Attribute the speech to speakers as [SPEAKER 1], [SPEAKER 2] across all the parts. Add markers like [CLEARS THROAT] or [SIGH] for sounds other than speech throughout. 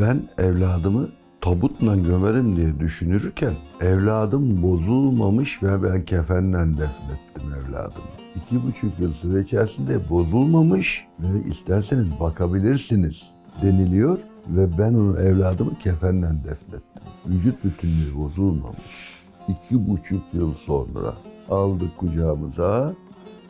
[SPEAKER 1] Ben evladımı tabutla gömerim diye düşünürken evladım bozulmamış ve ben kefenle defnettim evladımı. İki buçuk yıl süre içerisinde bozulmamış ve isterseniz bakabilirsiniz deniliyor ve ben onu evladımı kefenle defnettim. Vücut bütünlüğü bozulmamış. İki buçuk yıl sonra aldık kucağımıza,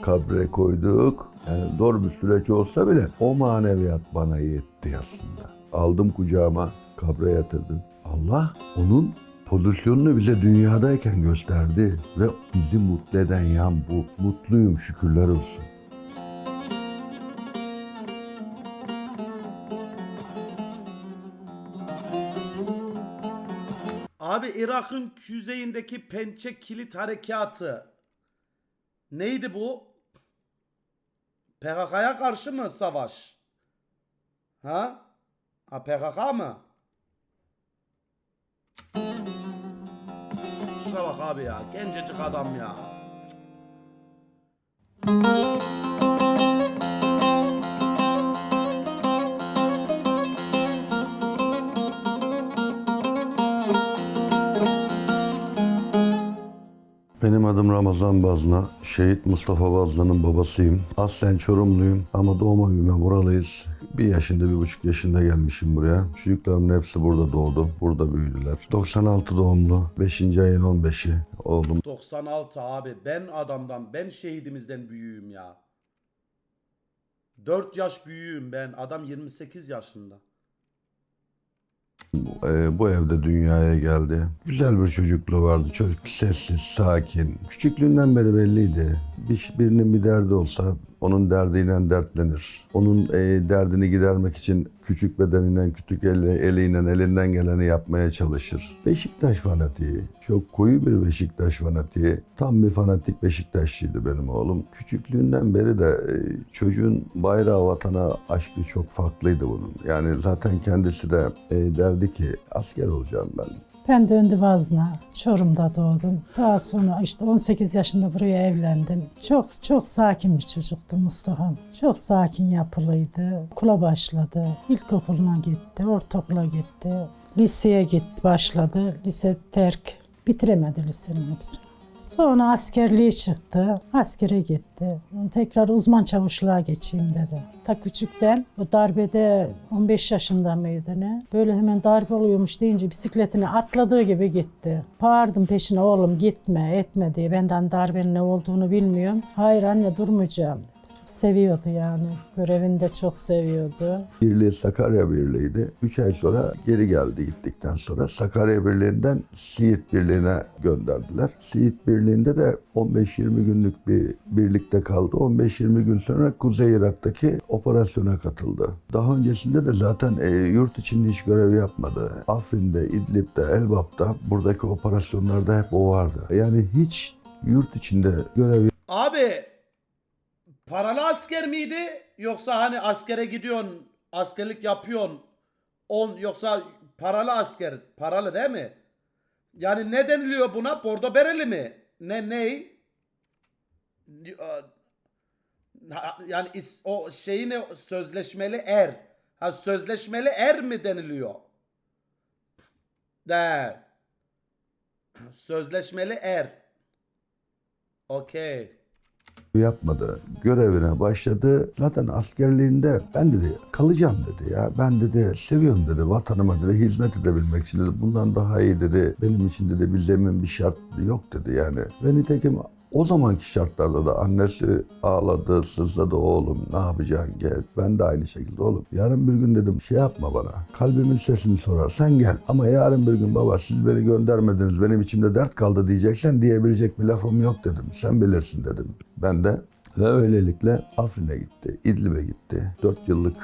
[SPEAKER 1] kabre koyduk. Yani zor bir süreç olsa bile o maneviyat bana yetti aslında. Aldım kucağıma, kabre yatırdım. Allah onun pozisyonunu bize dünyadayken gösterdi ve bizi mutlu eden yan bu. Mutluyum şükürler olsun.
[SPEAKER 2] Abi Irak'ın kuzeyindeki Pençe Kilit Harekatı neydi bu? PKK'ya karşı mı savaş? Ha? Ha PKK mı? Şuna bak abi ya. Gencecik adam ya.
[SPEAKER 1] Adım Ramazan Bazna. Şehit Mustafa Bazla'nın babasıyım. Aslen Çorumluyum ama doğma büyüme buralıyız. Bir yaşında, bir buçuk yaşında gelmişim buraya. Çocuklarımın hepsi burada doğdu. Burada büyüdüler. 96 doğumlu. 5. ayın 15'i oğlum
[SPEAKER 2] 96 abi. Ben adamdan, ben şehidimizden büyüğüm ya. 4 yaş büyüğüm ben. Adam 28 yaşında.
[SPEAKER 1] Ee, bu evde dünyaya geldi. Güzel bir çocukluğu vardı. Çok sessiz, sakin. Küçüklüğünden beri belliydi. Bir, birinin bir derdi olsa onun derdiyle dertlenir. Onun e, derdini gidermek için küçük bedeninden, küçük elle, eliyle elinden geleni yapmaya çalışır. Beşiktaş fanatiği. Çok koyu bir Beşiktaş fanatiği. Tam bir fanatik Beşiktaşçıydı benim oğlum. Küçüklüğünden beri de e, çocuğun bayrağı vatana aşkı çok farklıydı bunun. Yani zaten kendisi de e, derdi ki asker olacağım ben.
[SPEAKER 3] Ben döndü Vazna. Çorum'da doğdum. Daha sonra işte 18 yaşında buraya evlendim. Çok çok sakin bir çocuktu Mustafa'm. Çok sakin yapılıydı. Okula başladı. İlkokuluna gitti, ortaokula gitti. Liseye gitti, başladı. Lise terk. Bitiremedi lisenin hepsini. Sonra askerliğe çıktı. Askere gitti. Tekrar uzman çavuşluğa geçeyim dedi. Ta küçükten o darbede 15 yaşında mıydı ne? Böyle hemen darbe oluyormuş deyince bisikletini atladığı gibi gitti. Bağırdım peşine oğlum gitme etme diye. Benden darbenin ne olduğunu bilmiyorum. Hayır anne durmayacağım seviyordu yani. Görevini de çok seviyordu.
[SPEAKER 1] Birliği Sakarya Birliği'ydi. 3 ay sonra geri geldi gittikten sonra. Sakarya Birliği'nden Siirt Birliği'ne gönderdiler. Siirt Birliği'nde de 15-20 günlük bir birlikte kaldı. 15-20 gün sonra Kuzey Irak'taki operasyona katıldı. Daha öncesinde de zaten e, yurt içinde hiç görev yapmadı. Afrin'de, İdlib'de, Elbap'ta buradaki operasyonlarda hep o vardı. Yani hiç yurt içinde görev
[SPEAKER 2] miydi? Yoksa hani askere gidiyorsun, askerlik yapıyorsun. On yoksa paralı asker, paralı değil mi? Yani ne deniliyor buna? Bordo bereli mi? Ne ney? Yani is- o şeyini sözleşmeli er. Ha sözleşmeli er mi deniliyor? De. [CLEARS THROAT] Sözleşmeli er. Okey.
[SPEAKER 1] Yapmadı. Görevine başladı. Zaten askerliğinde ben dedi kalacağım dedi ya. Ben dedi seviyorum dedi vatanıma dedi hizmet edebilmek için dedi. Bundan daha iyi dedi. Benim için dedi bir zemin bir şart yok dedi yani. Ve nitekim o zamanki şartlarda da annesi ağladı, sızladı oğlum ne yapacaksın gel. Ben de aynı şekilde oğlum. Yarın bir gün dedim şey yapma bana. Kalbimin sesini sorarsan gel. Ama yarın bir gün baba siz beni göndermediniz benim içimde dert kaldı diyeceksen diyebilecek bir lafım yok dedim. Sen bilirsin dedim. Ben de ve öylelikle Afrin'e gitti, İdlib'e gitti. Dört yıllık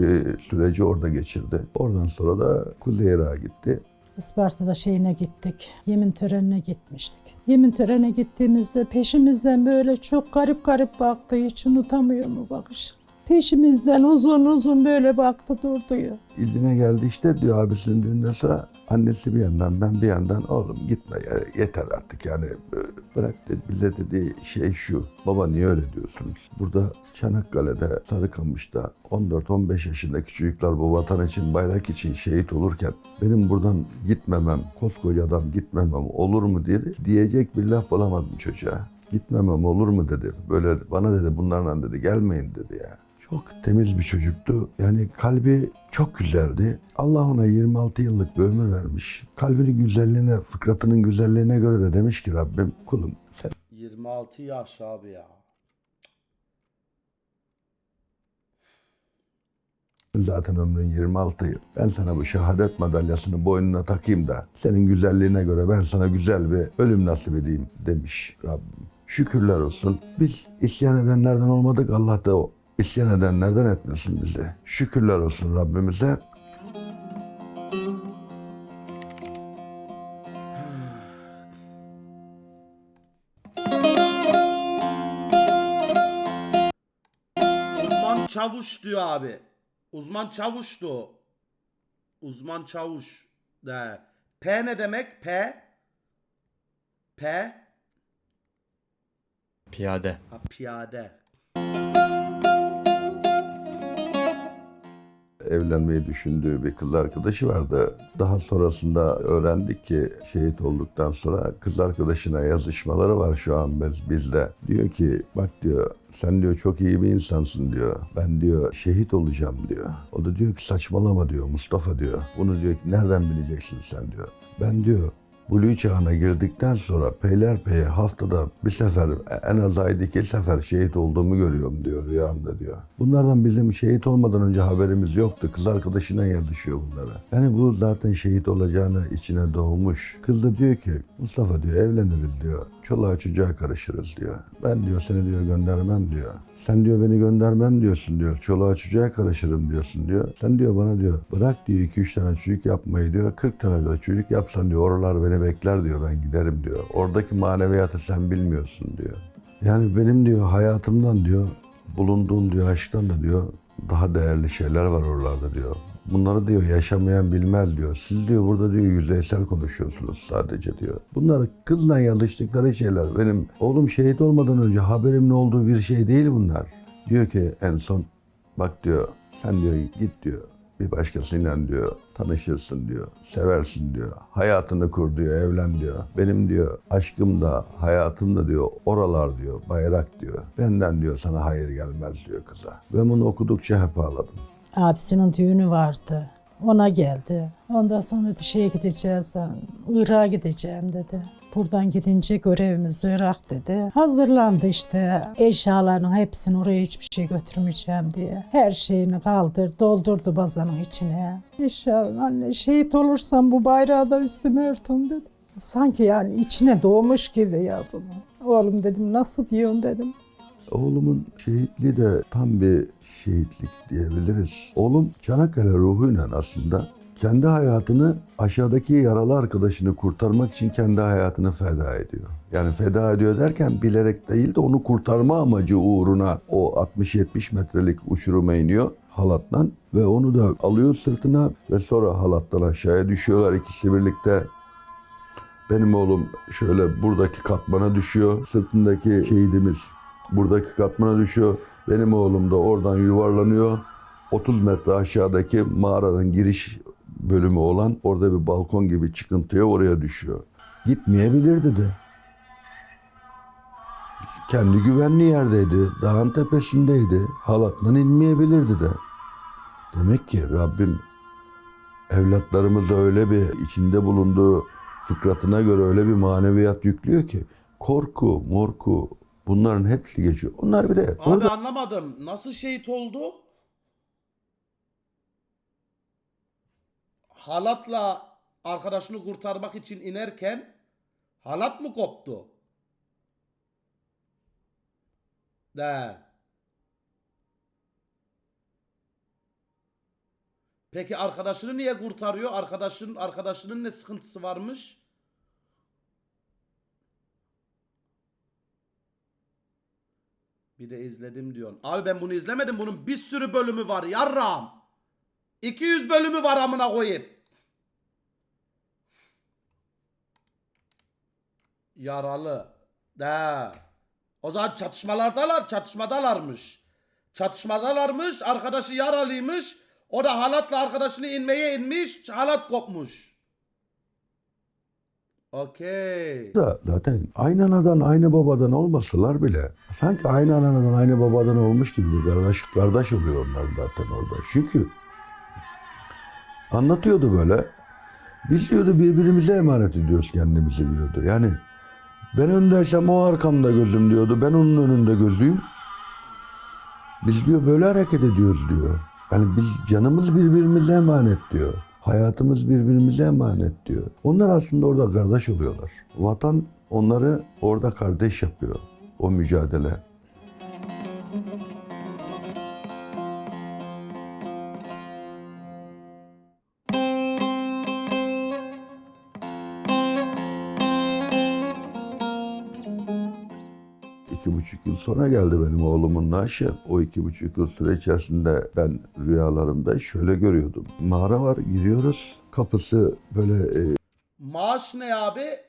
[SPEAKER 1] bir süreci orada geçirdi. Oradan sonra da Kuzey Irak'a gitti.
[SPEAKER 3] Isparta'da şeyine gittik. Yemin törenine gitmiştik. Yemin törenine gittiğimizde peşimizden böyle çok garip garip baktı. Hiç unutamıyorum o bakışı. Peşimizden uzun uzun böyle baktı durdu ya.
[SPEAKER 1] İzine geldi işte diyor abisinin düğünden sonra annesi bir yandan ben bir yandan oğlum gitme ya, yeter artık yani e, bırak dedi bize dediği şey şu baba niye öyle diyorsunuz burada Çanakkale'de Sarıkamış'ta 14-15 yaşındaki çocuklar bu vatan için bayrak için şehit olurken benim buradan gitmemem koskoca adam gitmemem olur mu? diye diyecek bir laf bulamadım çocuğa. Gitmemem olur mu? dedi. Böyle bana dedi bunlarla dedi gelmeyin dedi ya çok temiz bir çocuktu. Yani kalbi çok güzeldi. Allah ona 26 yıllık bir ömür vermiş. Kalbinin güzelliğine, fıkratının güzelliğine göre de demiş ki Rabbim kulum sen
[SPEAKER 2] 26 yaş abi ya.
[SPEAKER 1] zaten ömrün 26 yıl. Ben sana bu şehadet madalyasını boynuna takayım da senin güzelliğine göre ben sana güzel bir ölüm nasip edeyim demiş Rabbim. Şükürler olsun. Biz isyan edenlerden olmadık. Allah da isyan edenlerden etmesin bizi. Şükürler olsun Rabbimize.
[SPEAKER 2] Uzman çavuş diyor abi. Uzman çavuştu. Uzman çavuş. De. P ne demek? P. P.
[SPEAKER 4] Piyade.
[SPEAKER 2] Ha, piyade.
[SPEAKER 1] Evlenmeyi düşündüğü bir kız arkadaşı vardı. Daha sonrasında öğrendik ki şehit olduktan sonra kız arkadaşına yazışmaları var şu an biz, bizde. Diyor ki bak diyor sen diyor çok iyi bir insansın diyor. Ben diyor şehit olacağım diyor. O da diyor ki saçmalama diyor Mustafa diyor. Bunu diyor ki nereden bileceksin sen diyor. Ben diyor Blue çağına girdikten sonra peylerpey haftada bir sefer en az ayda iki sefer şehit olduğumu görüyorum diyor rüyamda diyor. Bunlardan bizim şehit olmadan önce haberimiz yoktu. Kız arkadaşına yazışıyor bunlara. Yani bu zaten şehit olacağını içine doğmuş. Kız da diyor ki Mustafa diyor evleniriz diyor. Çoluğa çocuğa karışırız diyor. Ben diyor seni diyor göndermem diyor. Sen diyor beni göndermem diyorsun diyor. Çoluğa çocuğa karışırım diyorsun diyor. Sen diyor bana diyor bırak diyor 2-3 tane çocuk yapmayı diyor. 40 tane de çocuk yapsan diyor oralar beni bekler diyor ben giderim diyor. Oradaki maneviyatı sen bilmiyorsun diyor. Yani benim diyor hayatımdan diyor bulunduğum diyor aşktan da diyor daha değerli şeyler var oralarda diyor. Bunları diyor yaşamayan bilmez diyor. Siz diyor burada diyor yüzeysel konuşuyorsunuz sadece diyor. Bunlar kızla yazıştıkları şeyler. Benim oğlum şehit olmadan önce haberimin olduğu bir şey değil bunlar. Diyor ki en son bak diyor sen diyor git diyor bir başkasıyla diyor tanışırsın diyor, seversin diyor, hayatını kur diyor, evlen diyor. Benim diyor aşkım da hayatım da diyor oralar diyor, bayrak diyor. Benden diyor sana hayır gelmez diyor kıza. Ben bunu okudukça hep ağladım.
[SPEAKER 3] Abisinin düğünü vardı. Ona geldi. Ondan sonra şeye gideceğiz, Irak'a gideceğim dedi. Buradan gidince görevimiz Irak dedi. Hazırlandı işte eşyalarının hepsini oraya hiçbir şey götürmeyeceğim diye. Her şeyini kaldır, doldurdu bazanın içine. İnşallah anne şehit olursam bu bayrağı da üstüme örtün dedi. Sanki yani içine doğmuş gibi yavrum. Oğlum dedim nasıl diyorsun dedim.
[SPEAKER 1] Oğlumun şehitliği de tam bir şehitlik diyebiliriz. Oğlum Çanakkale ruhuyla aslında kendi hayatını aşağıdaki yaralı arkadaşını kurtarmak için kendi hayatını feda ediyor. Yani feda ediyor derken bilerek değil de onu kurtarma amacı uğruna o 60-70 metrelik uçuruma iniyor halattan ve onu da alıyor sırtına ve sonra halattan aşağıya düşüyorlar ikisi birlikte. Benim oğlum şöyle buradaki katmana düşüyor. Sırtındaki şehidimiz buradaki katmana düşüyor. Benim oğlum da oradan yuvarlanıyor. 30 metre aşağıdaki mağaranın giriş bölümü olan orada bir balkon gibi çıkıntıya oraya düşüyor. Gitmeyebilirdi de. Kendi güvenli yerdeydi. Dağın tepesindeydi. Halattan inmeyebilirdi de. Demek ki Rabbim evlatlarımıza öyle bir içinde bulunduğu fıkratına göre öyle bir maneviyat yüklüyor ki korku, morku bunların hepsi geçiyor. Onlar bir de
[SPEAKER 2] Abi
[SPEAKER 1] orada
[SPEAKER 2] anlamadım. Nasıl şehit oldu? Halatla arkadaşını kurtarmak için inerken halat mı koptu? De. Peki arkadaşını niye kurtarıyor? Arkadaşının arkadaşının ne sıkıntısı varmış? Bir de izledim diyorsun. Abi ben bunu izlemedim. Bunun bir sürü bölümü var. Yarram. 200 bölümü var amına koyayım. Yaralı. De. O zaman çatışmalardalar, çatışmadalarmış. Çatışmadalarmış, arkadaşı yaralıymış. O da halatla arkadaşını inmeye inmiş, halat kopmuş. Okey.
[SPEAKER 1] da zaten aynı anadan aynı babadan olmasalar bile sanki aynı anadan aynı babadan olmuş gibi bir kardeş, kardeş oluyor onlar zaten orada. Çünkü anlatıyordu böyle. Biz diyordu birbirimize emanet ediyoruz kendimizi diyordu. Yani ben öndeysem o arkamda gözüm diyordu. Ben onun önünde gözüyüm. Biz diyor böyle hareket ediyoruz diyor. Yani biz canımız birbirimize emanet diyor. Hayatımız birbirimize emanet diyor. Onlar aslında orada kardeş oluyorlar. Vatan onları orada kardeş yapıyor. O mücadele. Sonra geldi benim oğlumun naaşı. O iki buçuk yıl süre içerisinde ben rüyalarımda şöyle görüyordum. Mağara var, giriyoruz. Kapısı böyle e,
[SPEAKER 2] Maaş ne abi?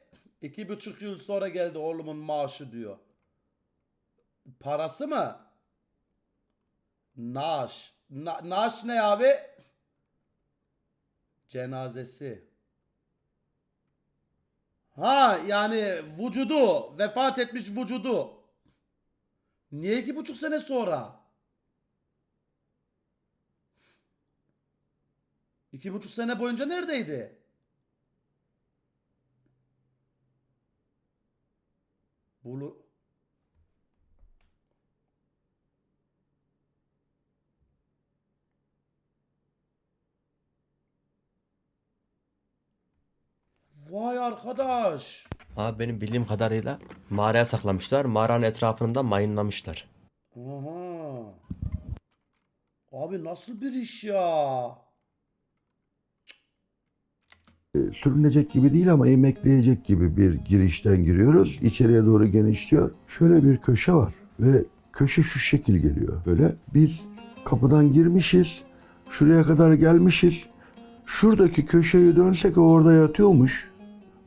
[SPEAKER 2] İki buçuk yıl sonra geldi oğlumun maaşı diyor. Parası mı? Naaş. Na, naaş ne abi? Cenazesi. Ha yani vücudu, vefat etmiş vücudu. Niye iki buçuk sene sonra? İki buçuk sene boyunca neredeydi? Bulu... Vay arkadaş.
[SPEAKER 4] Abi benim bildiğim kadarıyla mağaraya saklamışlar. Mağaranın etrafını da mayınlamışlar.
[SPEAKER 2] Aha. Abi nasıl bir iş ya?
[SPEAKER 1] e, sürünecek gibi değil ama emekleyecek gibi bir girişten giriyoruz. İçeriye doğru genişliyor. Şöyle bir köşe var ve köşe şu şekil geliyor. Böyle biz kapıdan girmişiz. Şuraya kadar gelmişiz. Şuradaki köşeyi dönsek orada yatıyormuş.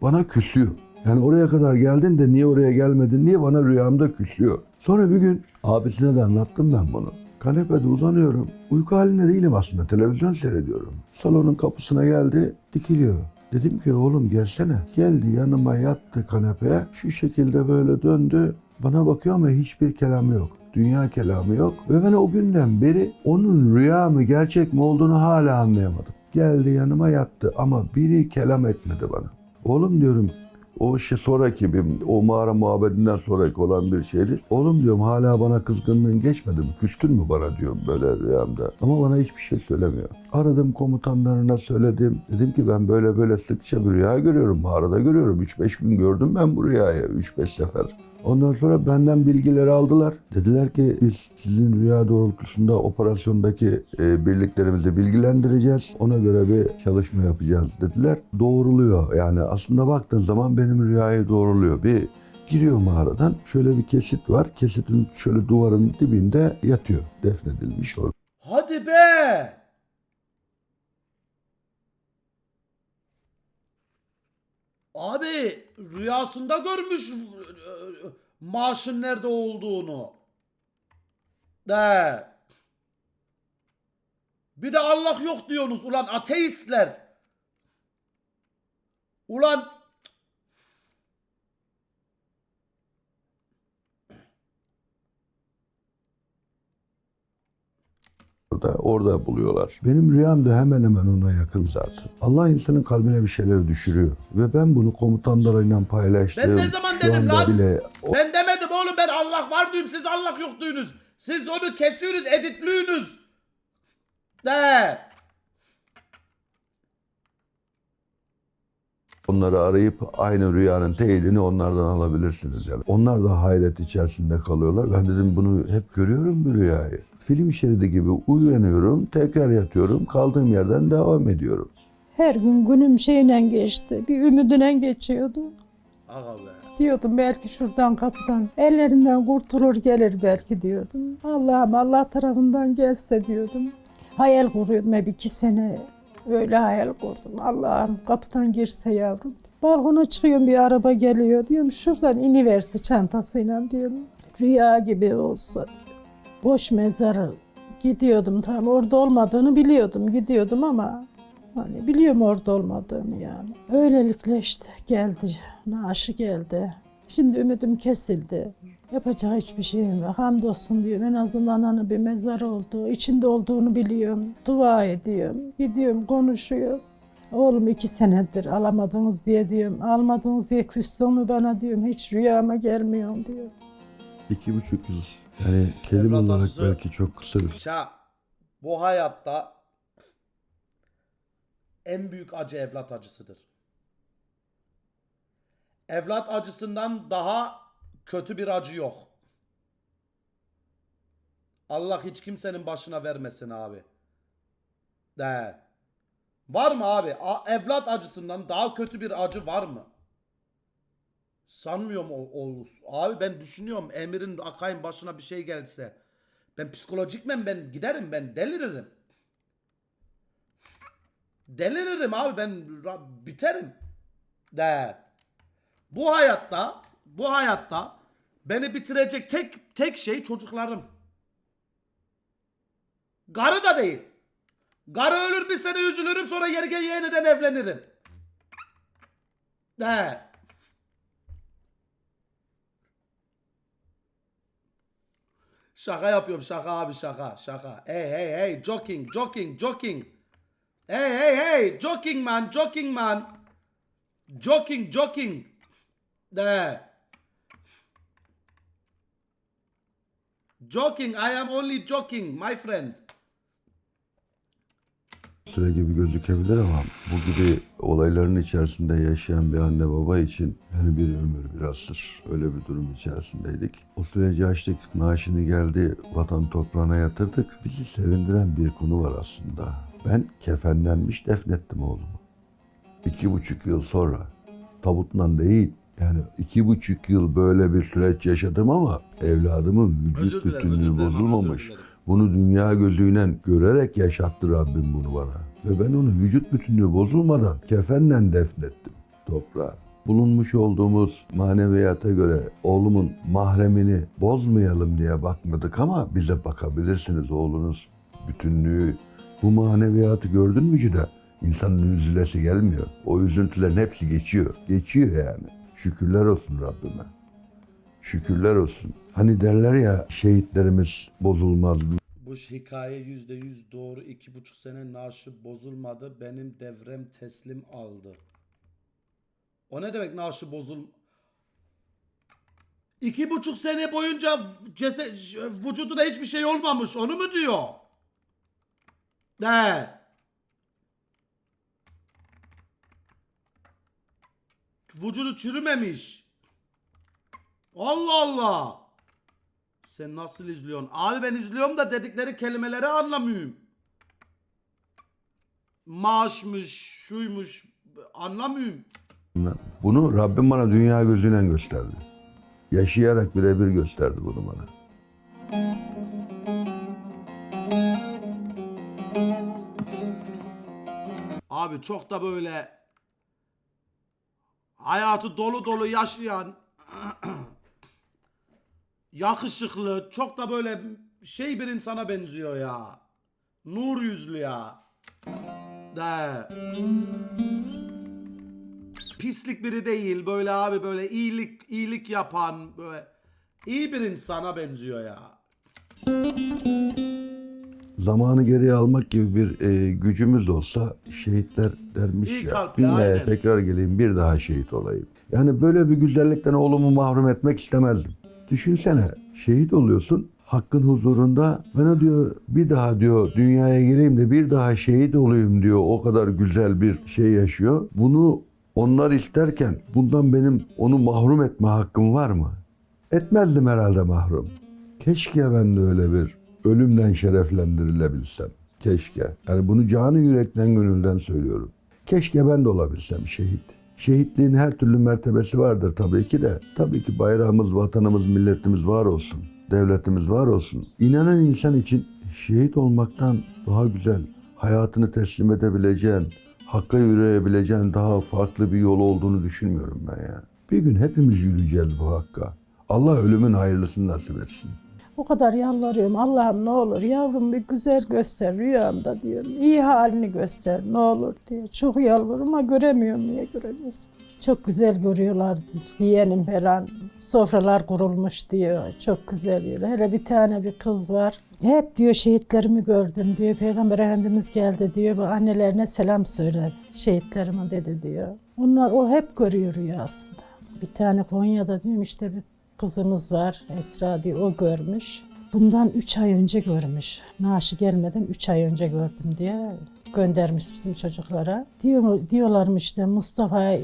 [SPEAKER 1] Bana küsüyor. Yani oraya kadar geldin de niye oraya gelmedin diye bana rüyamda küsüyor. Sonra bir gün abisine de anlattım ben bunu. Kanepede uzanıyorum. Uyku halinde değilim aslında. Televizyon seyrediyorum. Salonun kapısına geldi. Dikiliyor. Dedim ki oğlum gelsene. Geldi yanıma yattı kanepeye. Şu şekilde böyle döndü. Bana bakıyor ama hiçbir kelamı yok. Dünya kelamı yok. Ve ben o günden beri onun rüya mı gerçek mi olduğunu hala anlayamadım. Geldi yanıma yattı ama biri kelam etmedi bana. Oğlum diyorum o şey sonraki bir o mağara muhabbetinden sonraki olan bir şeydi. Oğlum diyorum hala bana kızgınlığın geçmedi mi? Küstün mü bana diyorum böyle rüyamda. Ama bana hiçbir şey söylemiyor. Aradım komutanlarına söyledim. Dedim ki ben böyle böyle sıkça bir rüya görüyorum. Mağarada görüyorum. 3-5 gün gördüm ben bu rüyayı. 3-5 sefer. Ondan sonra benden bilgileri aldılar. Dediler ki biz sizin rüya doğrultusunda operasyondaki e, birliklerimizi bilgilendireceğiz. Ona göre bir çalışma yapacağız dediler. Doğruluyor yani aslında baktığın zaman benim rüyayı doğruluyor. Bir giriyor mağaradan şöyle bir kesit var. Kesitin şöyle duvarın dibinde yatıyor. Defnedilmiş orada.
[SPEAKER 2] Hadi be! Abi rüyasında görmüş e, maaşın nerede olduğunu. De. Bir de Allah yok diyorsunuz ulan ateistler. Ulan
[SPEAKER 1] Orada, orada buluyorlar. Benim rüyam da hemen hemen ona yakın zaten. Allah insanın kalbine bir şeyleri düşürüyor. Ve ben bunu komutanlarıyla paylaştım.
[SPEAKER 2] Ben ne zaman
[SPEAKER 1] Şu
[SPEAKER 2] dedim lan?
[SPEAKER 1] Bile,
[SPEAKER 2] ben demedim oğlum ben Allah var diyorum siz Allah yok diyorsunuz. Siz onu kesiyorsunuz editlüyorsunuz. De.
[SPEAKER 1] onları arayıp aynı rüyanın teyidini onlardan alabilirsiniz. Yani. Onlar da hayret içerisinde kalıyorlar. Ben dedim bunu hep görüyorum bu rüyayı. Film şeridi gibi uyanıyorum, tekrar yatıyorum, kaldığım yerden devam ediyorum.
[SPEAKER 3] Her gün günüm şeyle geçti. Bir ümidine geçiyordu.
[SPEAKER 2] Aga be.
[SPEAKER 3] Diyordum belki şuradan kapıdan ellerinden kurtulur gelir belki diyordum. Allah'ım Allah tarafından gelse diyordum. Hayal kuruyordum hep iki sene. Öyle hayal kurdum. Allah'ım kapıdan girse yavrum. Balkona çıkıyorum bir araba geliyor diyorum. Şuradan iniverse çantasıyla diyorum. Rüya gibi olsa. Boş mezar gidiyordum tam orada olmadığını biliyordum gidiyordum ama hani biliyorum orada olmadığını yani. Öylelikle işte geldi naaşı geldi. Şimdi ümidim kesildi. Yapacağı hiçbir şeyim yok. Hamdolsun diyorum. En azından ananın bir mezar oldu. İçinde olduğunu biliyorum. Dua ediyorum. Gidiyorum konuşuyor. Oğlum iki senedir alamadınız diye diyorum. Almadınız diye küstün mü bana diyorum. Hiç rüyama gelmiyor diyor.
[SPEAKER 1] İki buçuk yıl. Yani kelime
[SPEAKER 2] Evlat
[SPEAKER 1] olarak
[SPEAKER 2] acısı-
[SPEAKER 1] belki çok kısa bir
[SPEAKER 2] Ya bu hayatta en büyük acı evlat acısıdır. Evlat acısından daha kötü bir acı yok. Allah hiç kimsenin başına vermesin abi. De. Var mı abi? A- evlat acısından daha kötü bir acı var mı? Sanmıyorum o, Oğuz. Abi ben düşünüyorum Emir'in Akay'ın başına bir şey gelse. Ben psikolojikmen ben giderim ben deliririm. Deliririm abi ben biterim. De. Bu hayatta bu hayatta beni bitirecek tek tek şey çocuklarım. Garı da değil. Garı ölür bir sene üzülürüm sonra geri yeniden evlenirim. De. Şaka yapıyorum şaka abi şaka şaka. Hey hey hey joking joking joking. Hey hey hey joking man joking man. Joking joking. De. Joking I am only joking my friend.
[SPEAKER 1] Süre gibi gözükebilir ama bu gibi olayların içerisinde yaşayan bir anne baba için yani bir ömür bir asır öyle bir durum içerisindeydik. O süreci açtık, naaşını geldi, vatan toprağına yatırdık. Bizi sevindiren bir konu var aslında. Ben kefenlenmiş defnettim oğlumu. İki buçuk yıl sonra tabutla değil yani iki buçuk yıl böyle bir süreç yaşadım ama evladımın vücut bütünlüğü bozulmamış. Bunu dünya gözüyle görerek yaşattı Rabbim bunu bana. Ve ben onu vücut bütünlüğü bozulmadan kefenle defnettim toprağa. Bulunmuş olduğumuz maneviyata göre oğlumun mahremini bozmayalım diye bakmadık ama bize bakabilirsiniz oğlunuz bütünlüğü. Bu maneviyatı gördün mü Cüda? İnsanın üzülesi gelmiyor. O üzüntülerin hepsi geçiyor. Geçiyor yani. Şükürler olsun Rabbime. Şükürler olsun. Hani derler ya şehitlerimiz bozulmaz,
[SPEAKER 2] Bu hikaye yüzde yüz doğru. iki buçuk sene naaşı bozulmadı. Benim devrem teslim aldı. O ne demek naaşı bozul... İki buçuk sene boyunca ceset, vücuduna hiçbir şey olmamış. Onu mu diyor? De. Vücudu çürümemiş. Allah Allah. Sen nasıl izliyorsun? Abi ben izliyorum da dedikleri kelimeleri anlamıyorum. Maaşmış, şuymuş anlamıyorum.
[SPEAKER 1] Bunu Rabbim bana dünya gözüyle gösterdi. Yaşayarak birebir gösterdi bunu bana.
[SPEAKER 2] Abi çok da böyle hayatı dolu dolu yaşayan yakışıklı çok da böyle şey bir insana benziyor ya. Nur yüzlü ya. De. Pislik biri değil böyle abi böyle iyilik iyilik yapan böyle iyi bir insana benziyor ya.
[SPEAKER 1] Zamanı geriye almak gibi bir e, gücümüz olsa şehitler dermiş
[SPEAKER 2] İyi
[SPEAKER 1] ya.
[SPEAKER 2] kalpli,
[SPEAKER 1] Dünyaya
[SPEAKER 2] aynen.
[SPEAKER 1] tekrar geleyim bir daha şehit olayım. Yani böyle bir güzellikten oğlumu mahrum etmek istemezdim. Düşünsene şehit oluyorsun hakkın huzurunda bana diyor bir daha diyor dünyaya geleyim de bir daha şehit olayım diyor o kadar güzel bir şey yaşıyor. Bunu onlar isterken bundan benim onu mahrum etme hakkım var mı? Etmezdim herhalde mahrum. Keşke ben de öyle bir ölümden şereflendirilebilsem. Keşke. Yani bunu canı yürekten gönülden söylüyorum. Keşke ben de olabilsem şehit. Şehitliğin her türlü mertebesi vardır tabii ki de. Tabii ki bayrağımız, vatanımız, milletimiz var olsun. Devletimiz var olsun. İnanan insan için şehit olmaktan daha güzel, hayatını teslim edebileceğin, hakka yürüyebileceğin daha farklı bir yol olduğunu düşünmüyorum ben ya. Bir gün hepimiz yürüyeceğiz bu hakka. Allah ölümün hayırlısını nasip etsin.
[SPEAKER 3] O kadar yalvarıyorum Allah'ım ne olur yavrum bir güzel göster rüyamda diyorum. İyi halini göster ne olur diye. Çok yalvarıyorum ama göremiyorum niye göremiyorsun. Çok güzel görüyorlar yeğenim falan. Sofralar kurulmuş diyor. Çok güzel diyor. Hele bir tane bir kız var. Hep diyor şehitlerimi gördüm diyor. Peygamber Efendimiz geldi diyor. Bu annelerine selam söyle şehitlerime dedi diyor. Onlar o hep görüyor rüyasında. Bir tane Konya'da diyorum işte bir kızımız var Esra diye o görmüş. Bundan 3 ay önce görmüş. Naaşı gelmeden 3 ay önce gördüm diye göndermiş bizim çocuklara. Diyor, diyorlarmış işte Mustafa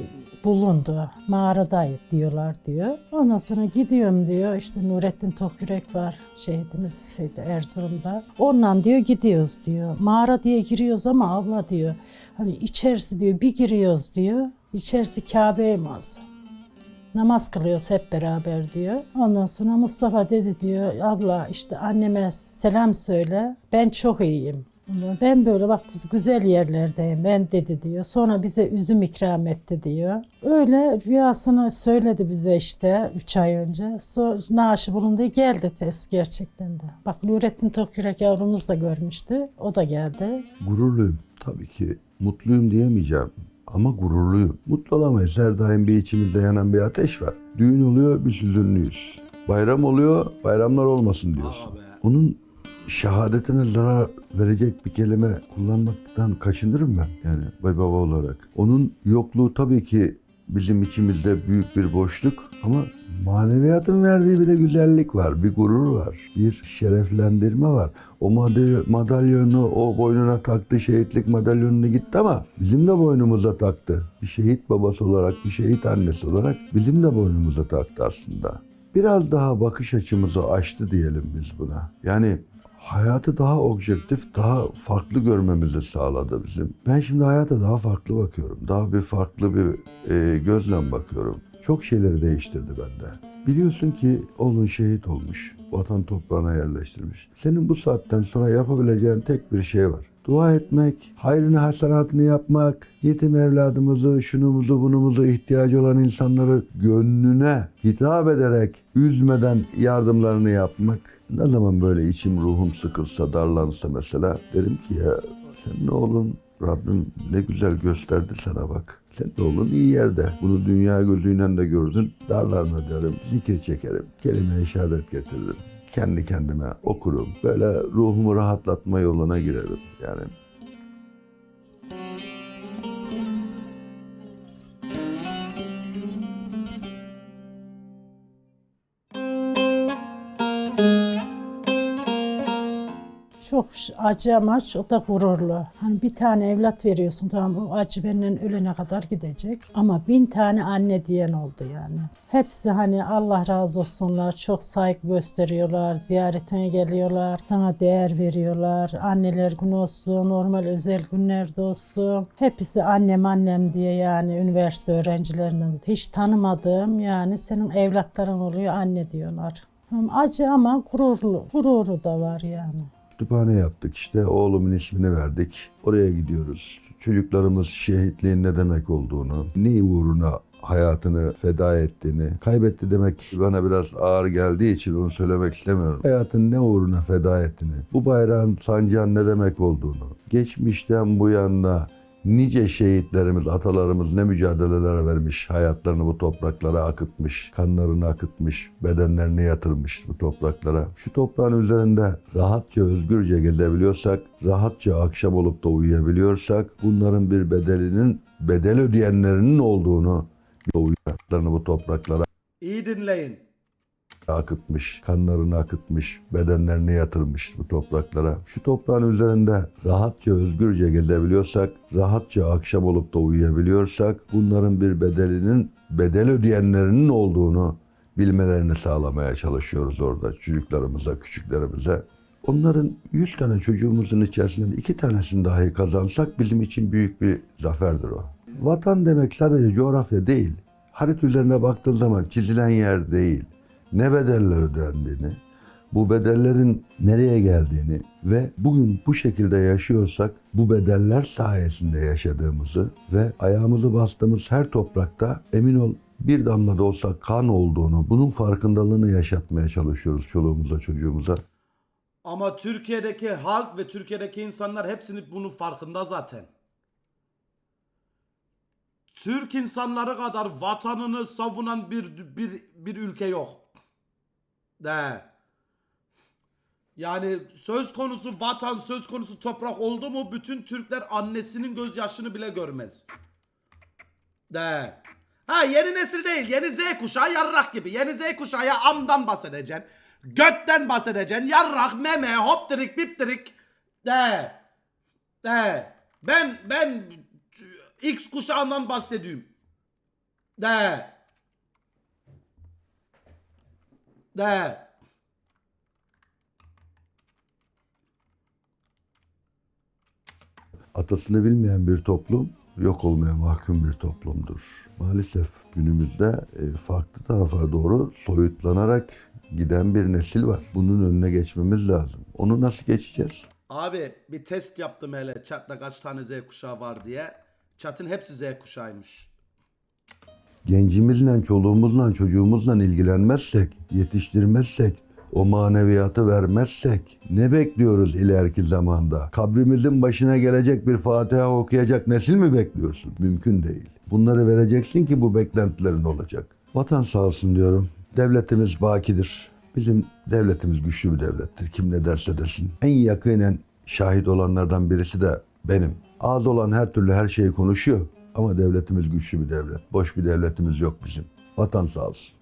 [SPEAKER 3] bulundu, mağaradaydı diyorlar diyor. Ondan sonra gidiyorum diyor işte Nurettin Tokyürek var şehidimiz şeyde Erzurum'da. Ondan diyor gidiyoruz diyor. Mağara diye giriyoruz ama abla diyor hani içerisi diyor bir giriyoruz diyor. İçerisi Kabe'ye mazı. Namaz kılıyoruz hep beraber diyor. Ondan sonra Mustafa dedi diyor, abla işte anneme selam söyle, ben çok iyiyim. Ben böyle bak biz güzel yerlerdeyim ben dedi diyor. Sonra bize üzüm ikram etti diyor. Öyle rüyasını söyledi bize işte 3 ay önce. Sonra naaşı bulundu geldi test gerçekten de. Bak Nurettin Tokyürek yavrumuz da görmüştü. O da geldi.
[SPEAKER 1] Gururluyum. Tabii ki mutluyum diyemeyeceğim. Ama gururluyum. Mutlu olamayız. Her daim bir içimizde yanan bir ateş var. Düğün oluyor, biz hüzünlüyüz. Bayram oluyor, bayramlar olmasın diyorsun. Onun şehadetine zarar verecek bir kelime kullanmaktan kaçınırım ben. Yani baba olarak. Onun yokluğu tabii ki bizim içimizde büyük bir boşluk ama maneviyatın verdiği bir de güzellik var, bir gurur var, bir şereflendirme var. O mada- madalyonu o boynuna taktı, şehitlik madalyonunu gitti ama bizim de boynumuza taktı. Bir şehit babası olarak, bir şehit annesi olarak bizim de boynumuza taktı aslında. Biraz daha bakış açımızı açtı diyelim biz buna. Yani hayatı daha objektif, daha farklı görmemizi sağladı bizim. Ben şimdi hayata daha farklı bakıyorum. Daha bir farklı bir e, gözle bakıyorum. Çok şeyleri değiştirdi bende. Biliyorsun ki oğlun şehit olmuş. Vatan toprağına yerleştirmiş. Senin bu saatten sonra yapabileceğin tek bir şey var. Dua etmek, hayrını hasenatını yapmak, yetim evladımızı, şunumuzu bunumuzu ihtiyacı olan insanları gönlüne hitap ederek üzmeden yardımlarını yapmak. Ne zaman böyle içim ruhum sıkılsa, darlansa mesela derim ki ya sen ne oğlum Rabbim ne güzel gösterdi sana bak. Sen de oğlun iyi yerde. Bunu dünya gözüyle de gördün. Darlarma derim, zikir çekerim, kelime-i şehadet getiririm. Kendi kendime okurum. Böyle ruhumu rahatlatma yoluna girerim. Yani
[SPEAKER 3] Acı ama o da gururlu. Hani bir tane evlat veriyorsun tamam o acı benden ölene kadar gidecek. Ama bin tane anne diyen oldu yani. Hepsi hani Allah razı olsunlar, çok saygı gösteriyorlar, ziyaretine geliyorlar, sana değer veriyorlar. Anneler günü olsun, normal özel günlerde olsun. Hepsi annem annem diye yani üniversite öğrencilerinden hiç tanımadığım yani senin evlatların oluyor anne diyorlar. Acı ama gururlu, gururu da var yani.
[SPEAKER 1] Kütüphane yaptık işte oğlumun ismini verdik. Oraya gidiyoruz. Çocuklarımız şehitliğin ne demek olduğunu, ne uğruna hayatını feda ettiğini, kaybetti demek bana biraz ağır geldiği için onu söylemek istemiyorum. Hayatın ne uğruna feda ettiğini, bu bayrağın sancağın ne demek olduğunu, geçmişten bu yana nice şehitlerimiz, atalarımız ne mücadeleler vermiş, hayatlarını bu topraklara akıtmış, kanlarını akıtmış, bedenlerini yatırmış bu topraklara. Şu toprağın üzerinde rahatça, özgürce gezebiliyorsak, rahatça akşam olup da uyuyabiliyorsak, bunların bir bedelinin, bedel ödeyenlerinin olduğunu, hayatlarını bu topraklara
[SPEAKER 2] İyi dinleyin.
[SPEAKER 1] Akıtmış, kanlarını akıtmış, bedenlerini yatırmış bu topraklara. Şu toprağın üzerinde rahatça, özgürce gezebiliyorsak, rahatça akşam olup da uyuyabiliyorsak, bunların bir bedelinin, bedel ödeyenlerinin olduğunu bilmelerini sağlamaya çalışıyoruz orada çocuklarımıza, küçüklerimize. Onların 100 tane çocuğumuzun içerisinden iki tanesini dahi kazansak bizim için büyük bir zaferdir o. Vatan demek sadece coğrafya değil. Harita üzerine baktığın zaman çizilen yer değil. Ne bedeller ödendiğini, bu bedellerin nereye geldiğini ve bugün bu şekilde yaşıyorsak bu bedeller sayesinde yaşadığımızı ve ayağımızı bastığımız her toprakta emin ol bir damla da olsa kan olduğunu, bunun farkındalığını yaşatmaya çalışıyoruz çoluğumuza, çocuğumuza.
[SPEAKER 2] Ama Türkiye'deki halk ve Türkiye'deki insanlar hepsini bunun farkında zaten. Türk insanları kadar vatanını savunan bir bir bir ülke yok. De. Yani söz konusu vatan, söz konusu toprak oldu mu bütün Türkler annesinin gözyaşını bile görmez. De. Ha yeni nesil değil, yeni Z kuşağı yarrak gibi. Yeni Z kuşağı amdan bahsedeceksin. Götten bahsedeceksin. Yarrak, meme, hoptirik, biptirik. De. De. Ben, ben X kuşağından bahsediyorum. De. De.
[SPEAKER 1] Atasını bilmeyen bir toplum yok olmaya mahkum bir toplumdur. Maalesef günümüzde e, farklı tarafa doğru soyutlanarak giden bir nesil var. Bunun önüne geçmemiz lazım. Onu nasıl geçeceğiz?
[SPEAKER 2] Abi bir test yaptım hele chatta kaç tane Z kuşağı var diye. Chat'in hepsi Z kuşağıymış.
[SPEAKER 1] Gencimizle, çoluğumuzla, çocuğumuzla ilgilenmezsek, yetiştirmezsek, o maneviyatı vermezsek ne bekliyoruz ileriki zamanda? Kabrimizin başına gelecek bir Fatiha okuyacak nesil mi bekliyorsun? Mümkün değil. Bunları vereceksin ki bu beklentilerin olacak. Vatan sağ olsun diyorum. Devletimiz bakidir. Bizim devletimiz güçlü bir devlettir. Kim ne derse desin. En yakinen şahit olanlardan birisi de benim. Ağız olan her türlü her şeyi konuşuyor. Ama devletimiz güçlü bir devlet. Boş bir devletimiz yok bizim. Vatan sağ olsun.